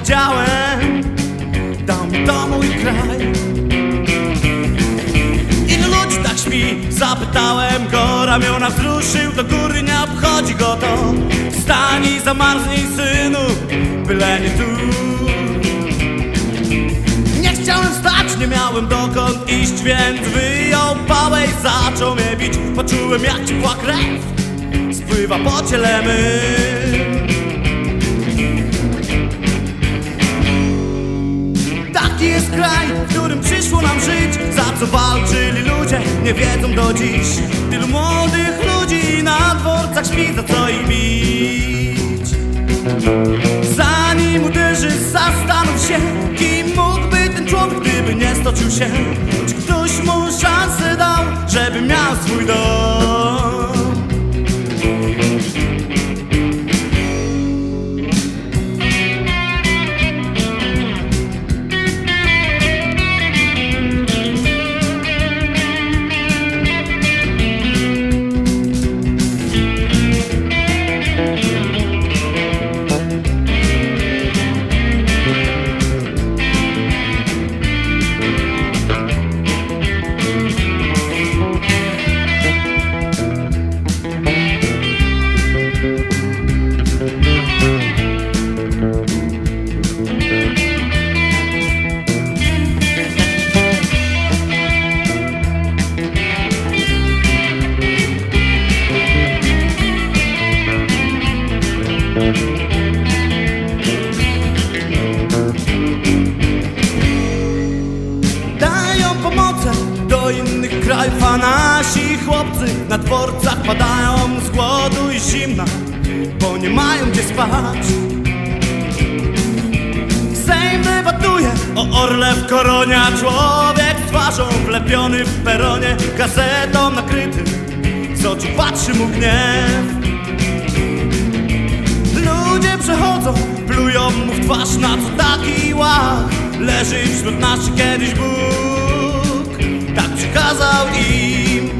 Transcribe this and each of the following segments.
Powiedziałem, dał mi to mój kraj. Ilu ludzi tak śpi? Zapytałem go Ramiona wzruszył do góry, nie obchodzi go to. Wstań i zamarznij synu, byle nie tu. Nie chciałem wstać, nie miałem dokąd iść, więc wyjął pałę i zaczął mnie bić. Poczułem jak ciepła krew spływa po ciele mym co walczyli ludzie, nie wiedzą do dziś. Tylu młodych ludzi na dworcach śpi, za co ich bić Zanim uderzy, zastanów się Kim mógłby ten człowiek, gdyby nie stoczył się. Czy ktoś mu szansę dał, żeby miał swój dom Dają pomoce do innych krajów, a nasi chłopcy na dworcach padają z głodu i zimna, bo nie mają gdzie spać. Sejm debatuje o orle w koronie, a człowiek z twarzą wlepiony w peronie, gazetą nakryty, z oczu patrzy mu gniew. Przechodzą, plują mu w twarz na co taki łach Leży wśród naszych kiedyś Bóg Tak przykazał im.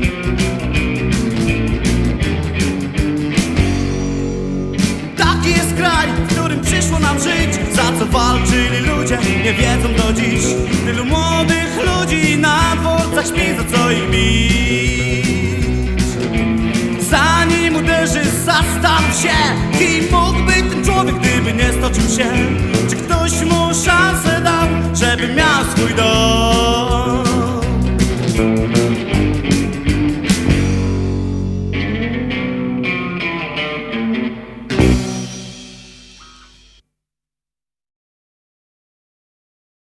Taki jest kraj, w którym przyszło nam żyć Za co walczyli ludzie, nie wiedzą do dziś. Tylu młodych ludzi na dworcach śpi, za co ich bić. Zanim uderzy, zastanów się Kim gdyby nie stoczył się. Czy ktoś mu szansę dał, żeby miał swój dom